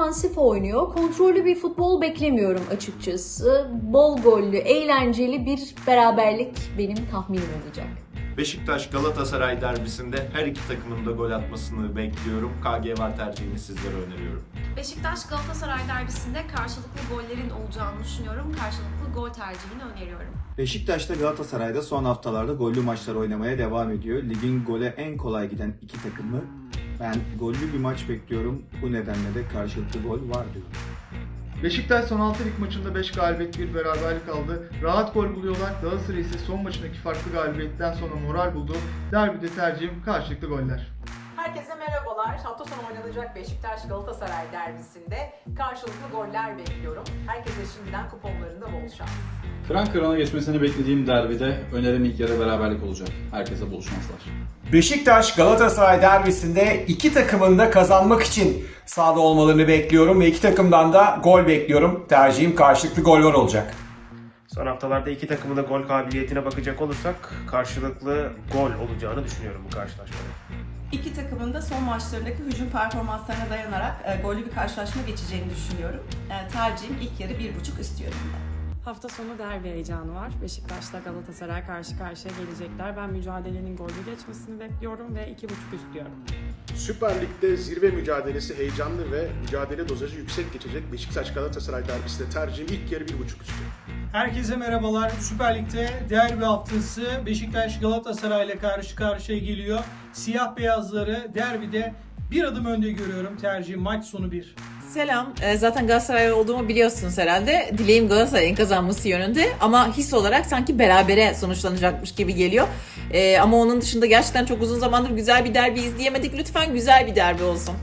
defansif oynuyor. Kontrollü bir futbol beklemiyorum açıkçası. Bol gollü, eğlenceli bir beraberlik benim tahminim olacak. Beşiktaş Galatasaray derbisinde her iki takımın da gol atmasını bekliyorum. KG var tercihini sizlere öneriyorum. Beşiktaş Galatasaray derbisinde karşılıklı gollerin olacağını düşünüyorum. Karşılıklı gol tercihini öneriyorum. Beşiktaş'ta Galatasaray'da son haftalarda gollü maçlar oynamaya devam ediyor. Ligin gole en kolay giden iki takımı. Ben gollü bir maç bekliyorum. Bu nedenle de karşılıklı gol var diyorum. Beşiktaş son 6 lig maçında 5 galibiyet bir beraberlik aldı. Rahat gol buluyorlar. Galatasaray ise son maçındaki farklı galibiyetten sonra moral buldu. Derbide tercihim karşılıklı goller. Herkese merhabalar. Hafta sonu oynanacak Beşiktaş Galatasaray derbisinde karşılıklı goller bekliyorum. Herkese şimdiden kuponlarında bol şans. Kıran kırana geçmesini beklediğim derbide önerim ilk yarı beraberlik olacak. Herkese bol şanslar. Beşiktaş Galatasaray derbisinde iki takımın da kazanmak için sahada olmalarını bekliyorum ve iki takımdan da gol bekliyorum. Tercihim karşılıklı gol var olacak. Son haftalarda iki takımın da gol kabiliyetine bakacak olursak karşılıklı gol olacağını düşünüyorum bu karşılaşmada. İki takımın da son maçlarındaki hücum performanslarına dayanarak e, gollü bir karşılaşma geçeceğini düşünüyorum. E, tercihim ilk yarı bir buçuk üst yönünde. Hafta sonu derbi heyecanı var. Beşiktaş'la Galatasaray karşı karşıya gelecekler. Ben mücadelenin gollü geçmesini bekliyorum ve 2.5 üst diyorum. Süper Lig'de zirve mücadelesi heyecanlı ve mücadele dozajı yüksek geçecek Beşiktaş Galatasaray derbisinde tercihim ilk yarı 1.5 üstü. Herkese merhabalar. Süper Lig'de derbi haftası Beşiktaş Galatasaray ile karşı karşıya geliyor. Siyah beyazları derbide bir adım önde görüyorum. Tercihim maç sonu 1. Selam. Ee, Zaten Galatasaray olduğumu biliyorsunuz herhalde. Dileğim Galatasaray'ın kazanması yönünde. Ama his olarak sanki berabere sonuçlanacakmış gibi geliyor. Ee, ama onun dışında gerçekten çok uzun zamandır güzel bir derbi izleyemedik. Lütfen güzel bir derbi olsun.